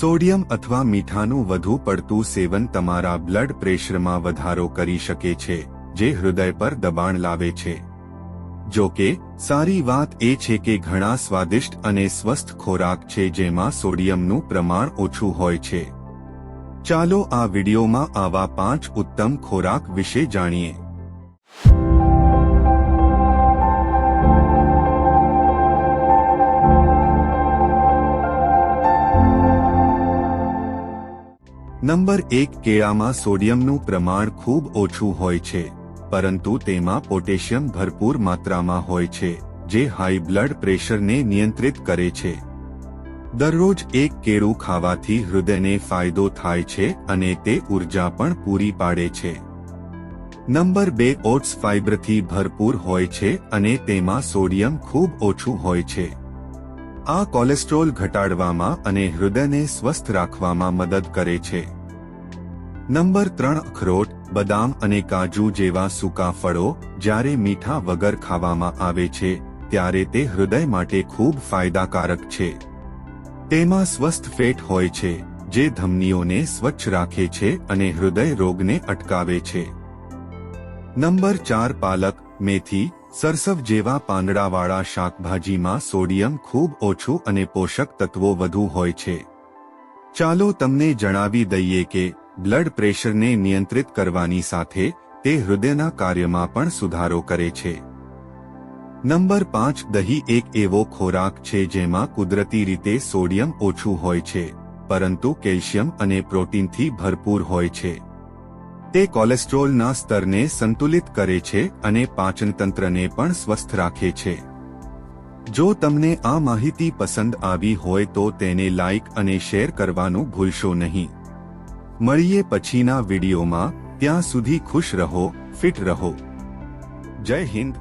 Sodium અથવા મીઠાનું વધુ પડતું સેવન તમારા બ્લડ પ્રેશરમાં વધારો કરી શકે છે, જે હૃદય પર દબાણ લાવે છે. જો કે, સારી વાત એ છે કે ઘણા સ્વાદિષ્ટ અને સ્વસ્થ ખોરાક છે જેમાં સોડિયમનું પ્રમાણ ઓછું હોય છે. ચાલો આ વિડિયોમાં આવા પાંચ ઉત્તમ ખોરાક વિશે જાણીએ. નંબર એક કેળામાં સોડિયમનું પ્રમાણ ખૂબ ઓછું હોય છે, પરંતુ તેમાં પોટેશિયમ ભરપૂર માત્રામાં હોય છે, જે હાઈ બ્લડ પ્રેશરને નિયંત્રિત કરે છે. દરરોજ એક કેળું ખાવાથી હૃદયને ફાયદો થાય છે અને તે ઊર્જા પણ પૂરી પાડે છે. નંબર બે ઓટ્સ ફાઇબરથી ભરપૂર હોય છે અને તેમાં સોડિયમ ખૂબ ઓછું હોય છે. આ કોલેસ્ટ્રોલ ઘટાડવામાં અને હૃદયને સ્વસ્થ રાખવામાં મદદ કરે છે. નંબર ત્રણ, અખરોટ, બદામ અને કાજુ જેવા સૂકા ફળો જ્યારે મીઠા વગર ખાવામાં આવે છે, ત્યારે તે હૃદય માટે ખૂબ ફાયદાકારક છે. તેમાં સ્વસ્થ ફેટ હોય છે, જે ધમનીઓને સ્વચ્છ રાખે છે અને હૃદય રોગને અટકાવે છે. નંબર ચાર, પાલક, મેથી સરસવ જેવા પાંદડાવાળા શાકભાજીમાં સોડિયમ ખૂબ ઓછું અને પોષક તત્વો વધુ હોય છે. ચાલો તમને જણાવી દઈએ કે બ્લડ પ્રેશરને નિયંત્રિત કરવાની સાથે તે હૃદયના કાર્યમાં પણ સુધારો કરે છે. નંબર પાંચ, દહીં એક એવો ખોરાક છે જેમાં કુદરતી રીતે સોડિયમ ઓછું હોય છે, પરંતુ કેલ્શિયમ અને પ્રોટીનથી ભરપૂર હોય છે. તે કોલેસ્ટ્રોલના સ્તરને સંતુલિત કરે છે અને પાચનતંત્રને પણ સ્વસ્થ રાખે છે. જો તમને આ માહિતી પસંદ આવી હોય તો તેને લાઇક અને શેર કરવાનું ભૂલશો નહીં. મળીએ પછીના વિડીયોમાં. ત્યાં સુધી ખુશ રહો, ફિટ રહો. જય હિન્દ.